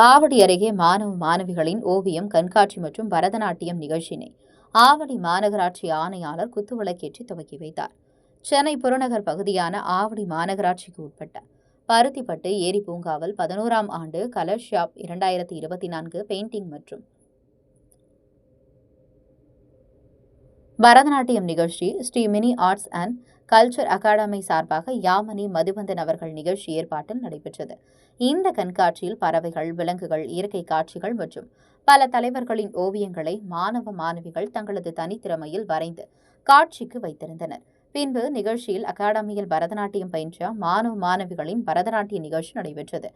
ஆவடி அருகே மாணவ மாணவிகளின் ஓவியம் கண்காட்சி மற்றும் பரதநாட்டியம் நிகழ்ச்சியினை ஆவடி மாநகராட்சி ஆணையாளர் குத்துவிளக்கேற்றி துவக்கி வைத்தார். சென்னை புறநகர் பகுதியான ஆவடி மாநகராட்சிக்கு உட்பட்ட பருத்திப்பட்டு ஏரி பூங்காவில் பதினோராம் ஆண்டு கலர் ஷாப் இரண்டாயிரத்தி இருபத்தி நான்கு பெயிண்டிங் மற்றும் பரதநாட்டியம் நிகழ்ச்சி Sri mini arts and culture academy சார்பாக யாமனி மதுவந்தன் அவர்கள் நிகழ்ச்சி ஏற்பாட்டில் நடைபெற்றது. இந்த கண்காட்சியில் பறவைகள் விலங்குகள் இயற்கை காட்சிகள் மற்றும் பல தலைவர்களின் ஓவியங்களை மாணவ மாணவிகள் தங்களது தனித்திறமையில் வரைந்து காட்சிக்கு வைத்திருந்தனர். பின்பு நிகழ்ச்சியில் அகாடமியில் பரதநாட்டியம் பயின்ற மாணவ மாணவிகளின் பரதநாட்டிய நிகழ்ச்சி நடைபெற்றது.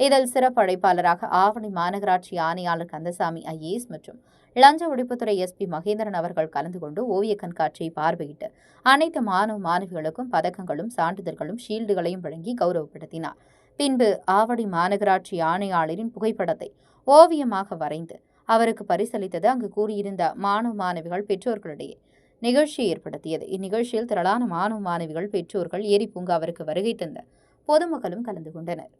இதில் சிறப்பு அழைப்பாளராக ஆவணி மாநகராட்சி ஆணையாளர் கந்தசாமி ஐஏஎஸ் மற்றும் லஞ்ச ஒழிப்புத்துறை எஸ்பி மகேந்திரன் அவர்கள் கலந்து கொண்டு ஓவிய கண்காட்சியை பார்வையிட்டு அனைத்து மாணவ மாணவிகளுக்கும் பதக்கங்களும் சான்றிதழ்களும் ஷீல்டுகளையும் வழங்கி கௌரவப்படுத்தினார். பின்பு ஆவடி மாநகராட்சி ஆணையாளரின் புகைப்படத்தை ஓவியமாக வரைந்து அவருக்கு பரிசளித்தது அங்கு கூறியிருந்த மாணவ மாணவிகள் பெற்றோர்களிடையே. நிகழ்ச்சி ஏற்படுத்தியது. இந்நிகழ்ச்சியில் திரளான மாணவ மாணவிகள் பெற்றோர்கள் ஏரி பூங்காவிற்கு வருகை தந்த பொதுமக்களும் கலந்து கொண்டனர்.